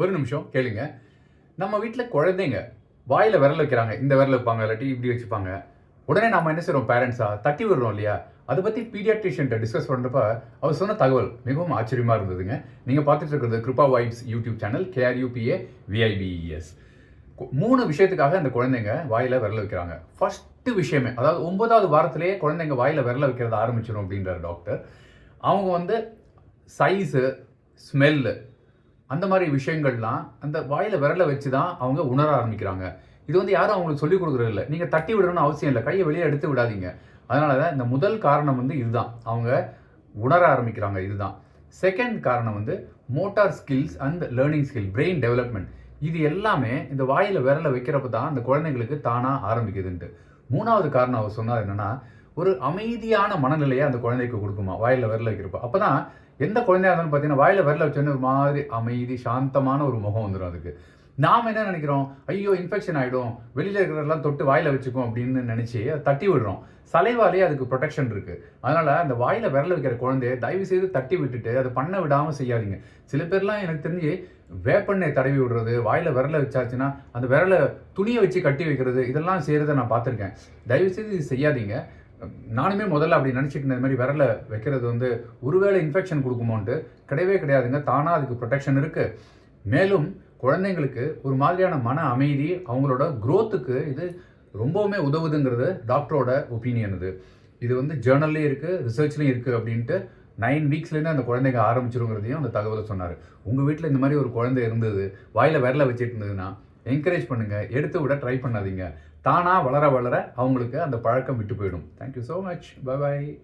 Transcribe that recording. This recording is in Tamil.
ஒரு நிமிஷம் கேளுங்க. நம்ம வீட்டில் குழந்தைங்க வாயில் விரல் வைக்கிறாங்க. இந்த விரல் வைப்பாங்க இல்லாட்டி இப்படி வச்சுப்பாங்க. உடனே நம்ம என்ன செய்கிறோம் பேரண்ட்ஸாக தட்டி விடுறோம் இல்லையா? அதை பற்றி பீடியாட்ரிஷியன்ட்ட டிஸ்கஸ் பண்ணுறப்ப அவர் சொன்ன தகவல் மிகவும் ஆச்சரியமாக இருந்ததுங்க. நீங்கள் பார்த்துட்டு இருக்கிறது Kirupa vibes YouTube channel K R U P A V I B E S மூணு விஷயத்துக்காக அந்த குழந்தைங்க வாயில் விரல் வைக்கிறாங்க. ஃபஸ்ட்டு விஷயமே அதாவது ஒன்பதாவது வாரத்திலேயே குழந்தைங்க வாயில் விரல வைக்கிறத ஆரம்பிச்சிடும் அப்படின்றார் டாக்டர் அவங்க வந்து சைஸு ஸ்மெல்லு அந்த மாதிரி விஷயங்கள்லாம் அந்த வாயில் விரலை வச்சு தான் அவங்க உணர ஆரம்பிக்கிறாங்க. இது வந்து யாரும் அவங்களுக்கு சொல்லிக் கொடுக்குறது இல்லை நீங்கள் தட்டி விடணும்னு அவசியம் இல்லை. கையை வெளியே எடுத்து விடாதீங்க. அதனால தான் இந்த முதல் காரணம் வந்து இதுதான். அவங்க உணர ஆரம்பிக்கிறாங்க இதுதான். செகண்ட் காரணம் வந்து motor skills and learning skill brain development இது எல்லாமே இந்த வாயில் விரல வைக்கிறப்ப தான் அந்த குழந்தைங்களுக்கு தானாக ஆரம்பிக்குதுன்ட்டு. மூணாவது காரணம் அவர் சொன்னார் என்னென்னா ஒரு அமைதியான மனநிலையை அந்த குழந்தைக்கு கொடுக்குமா? வாயில் விரல வைக்கிறப்ப. அப்போ தான் எந்த குழந்தையாக இருந்தாலும் பார்த்தீங்கன்னா வாயில் விரல வச்சோன்னே ஒரு மாதிரி அமைதி சாந்தமான ஒரு முகம் வந்துடும் அதுக்கு. நாம் என்ன நினைக்கிறோம்? ஐயோ இன்ஃபெக்ஷன் ஆகிடும் வெளியில் இருக்கிறதெல்லாம் தொட்டு வாயில் வச்சுக்கும் அப்படின்னு நினச்சி தட்டி விடுறோம். சலைவாலே அதுக்கு ப்ரொடெக்ஷன் இருக்குது அதனால் அந்த வாயில் விரல வைக்கிற குழந்தைய தயவு செய்து தட்டி விட்டுட்டு அதை பண்ண விடாமல் செய்யாதீங்க. சில பேர்லாம் எனக்கு தெரிஞ்சு வேப்பெண்ணெய் தடவி விடுறது வாயில் விரல வச்சாச்சுன்னா அந்த விரலை துணியை வச்சு கட்டி வைக்கிறது இதெல்லாம் செய்கிறத நான் பார்த்துருக்கேன். தயவு செய்து இது செய்யாதீங்க. நானுமே முதல்ல அப்படி நினச்சிட்டு இருந்த மாதிரி விரல வைக்கிறது வந்து ஒருவேளை இன்ஃபெக்ஷன் கொடுக்குமோன்ட்டு கிடையவே கிடையாதுங்க. தானாக அதுக்கு ப்ரொடெக்ஷன் இருக்குது மேலும் குழந்தைங்களுக்கு ஒரு மாதிரியான மன அமைதி அவங்களோட க்ரோத்துக்கு இது ரொம்பவுமே உதவுதுங்கிறது டாக்டரோட ஒப்பீனியன் இது. இது வந்து ஜேர்னல்லையும் இருக்குது ரிசர்ச்லையும் இருக்குது அப்படின்ட்டு நைன் வீக்ஸ்லேருந்து அந்த குழந்தைங்க ஆரம்பிச்சிருங்கிறதையும் அந்த தகவலை சொன்னார். உங்கள் வீட்டில் இந்த மாதிரி ஒரு குழந்தை இருந்தது வாயில் விரல வச்சுட்டு இருந்ததுன்னா என்கரேஜ் பண்ணுங்கள் எடுத்து விட ட்ரை பண்ணாதீங்க. தானாக வளர வளர அவங்களுக்கு அந்த பழக்கம் விட்டு போயிடும். Thank you so much bye bye